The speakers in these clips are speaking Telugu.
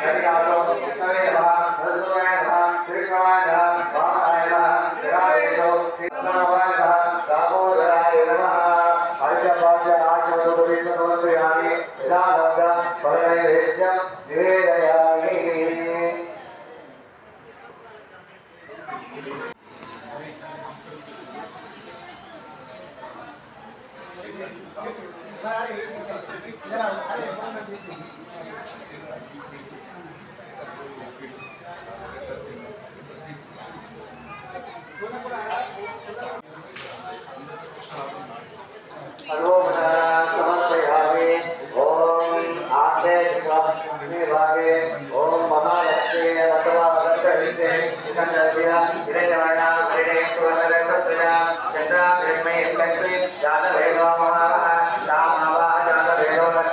சரியாக வேற இருக்கு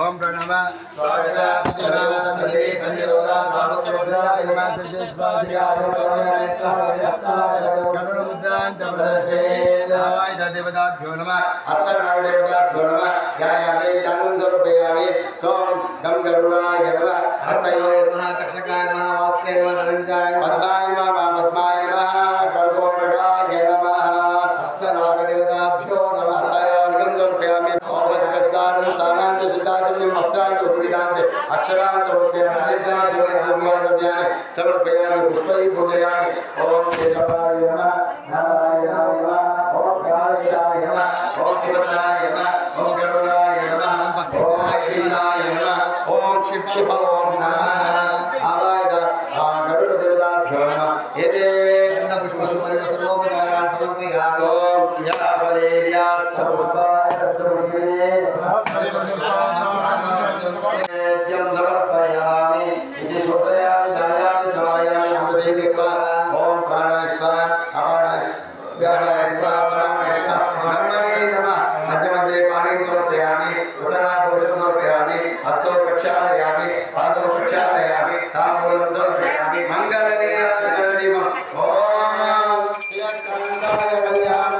ఓం ప్రణమ. స్వాగత. ప్రతిమ సన్నిధి దేవతాభ్యో నమ. ధ్యాయామి ధ్యానం సమర్పయామి. సోం గం గరుడాయ నమ. హస్తయో నమ. తక్షకాయ నమ. వాసుకే నమ ధనంజాయ పదాయ నమ. సమర్పయామి పుష్పై పూజయామి ఓం కేశవాయ నమ నారాయణాయ నమ ఓం కాళేశాయ నమ ఓం శివనాయ నమ ఓం గరుడాయ నమ ఓం అక్షీషాయ నమ ఓం శిక్షిప पादोपचारयामि ताम्बूलं समर्पयामि मङ्गलनीयादिवम् ॐ यत्कन्दाय कल्याण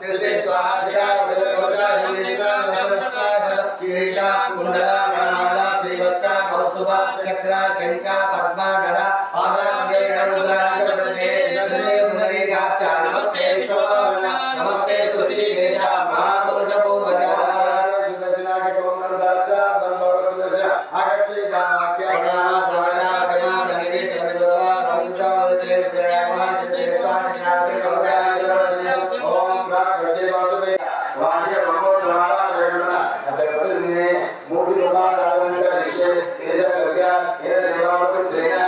जय जय स्वाहा शिकार भद कवचा हिंडिका नवसरस्ता भद किरीटा कुंडला गणमाला श्रीवत्सा कौस्तुभ चक्रा ఏదైనా ఏదైనా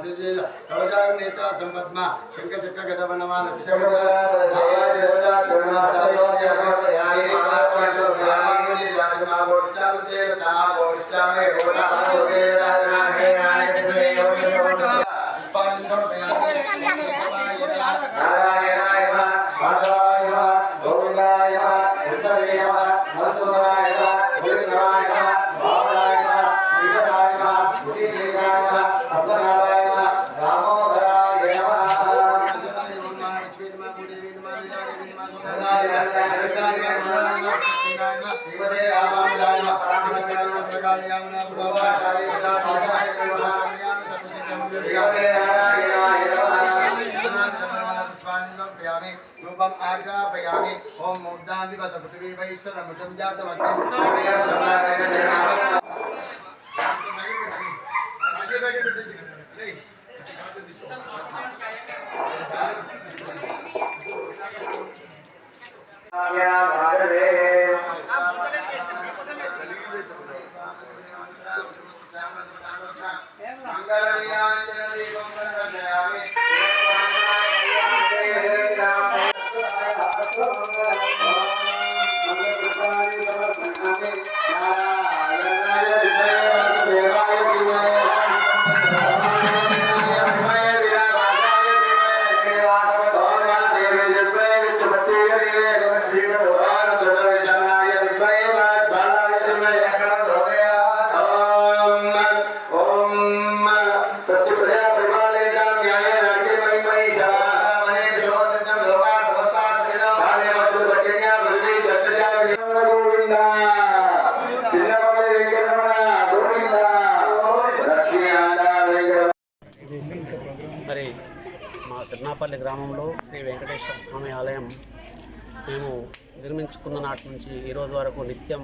ईशानाय जयंताय नमः प्रणव भाग्या प्रतिमा अनुमुखां दानोदयाय రూపం ఆగ్రాపయామి ఓం ముగ్ధాధిపత పృథివీ వైశ్వరముఖం జాతమగ్ని Thank you. మరి మా సిరినాపల్లి గ్రామంలో శ్రీ వెంకటేశ్వర స్వామి ఆలయం మేము నిర్మించుకున్న నాటి నుంచి ఈరోజు వరకు నిత్యం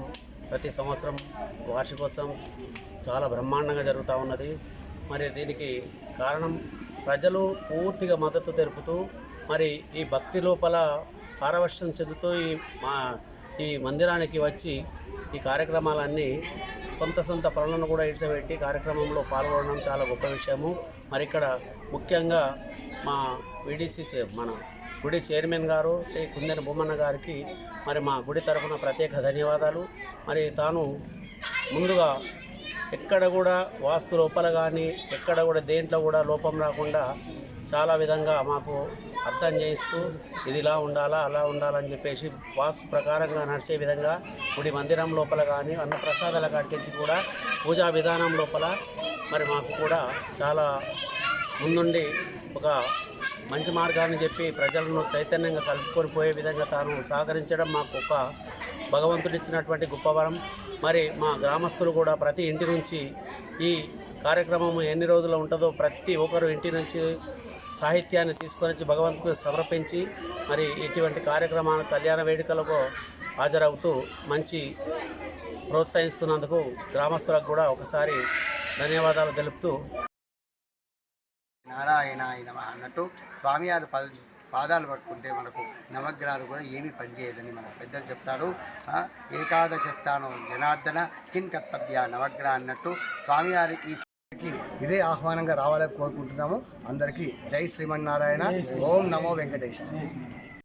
ప్రతి సంవత్సరం వార్షికోత్సవం చాలా బ్రహ్మాండంగా జరుగుతూ ఉన్నది. మరి దీనికి కారణం ప్రజలు పూర్తిగా మద్దతు తెలుపుతూ మరి ఈ భక్తి లోపల పారవర్షం చెందుతూ ఈ మా ఈ మందిరానికి వచ్చి ఈ కార్యక్రమాలన్నీ సొంత సొంత పనులను కూడా ఇడిచిపెట్టి కార్యక్రమంలో పాల్గొనడం చాలా గొప్ప విషయము. మరి ఇక్కడ ముఖ్యంగా మా విడిసిసి మన గుడి చైర్మన్ గారు శ్రీ కుందెన బొమ్మన్న గారికి మరి మా గుడి తరఫున ప్రత్యేక ధన్యవాదాలు. మరి తాను ముందుగా ఎక్కడ కూడా వాస్తు లోపల కానీ ఎక్కడ కూడా దేంట్లో కూడా లోపం రాకుండా చాలా విధంగా మాకు అర్థం చేయిస్తూ ఇది ఇలా ఉండాలా అలా ఉండాలని చెప్పేసి వాస్తు ప్రకారంగా నడిచే విధంగా గుడి మందిరం లోపల కానీ అన్న కట్టించి కూడా పూజా విధానం లోపల మరి మాకు కూడా చాలా ముందుండి ఒక మంచి మార్గాన్ని చెప్పి ప్రజలను చైతన్యంగా కలుపుకొని పోయే విధంగా తాను సహకరించడం మాకు ఒక భగవంతుడు ఇచ్చినటువంటి గొప్ప వరం మరి మా గ్రామస్తులు కూడా ప్రతి ఇంటి నుంచి ఈ కార్యక్రమం ఎన్ని రోజులు ఉంటుందో ప్రతి ఒక్కరు ఇంటి నుంచి సాహిత్యాన్ని తీసుకొని వచ్చి భగవంతుకు సమర్పించి మరి ఇటువంటి కార్యక్రమాల కళ్యాణ వేడుకలకు హాజరవుతూ మంచి ప్రోత్సహిస్తున్నందుకు గ్రామస్తులకు కూడా ఒకసారి ధన్యవాదాలు తెలుపుతూ నారాయణాయ నమ అన్నట్టు స్వామివారి పద పాదాలు పట్టుకుంటే మనకు నవగ్రహాలు కూడా ఏమీ పనిచేయదని మన పెద్దలు చెప్తారు. ఏకాదశ స్థానం జనార్దన కిన్ కర్తవ్య నవగ్రహ అన్నట్టు స్వామివారి ఈ ఇదే ఆహ్వానంగా రావాలని కోరుకుంటున్నాము. అందరికీ జై శ్రీమన్నారాయణ. ఓం నమో వెంకటేశ.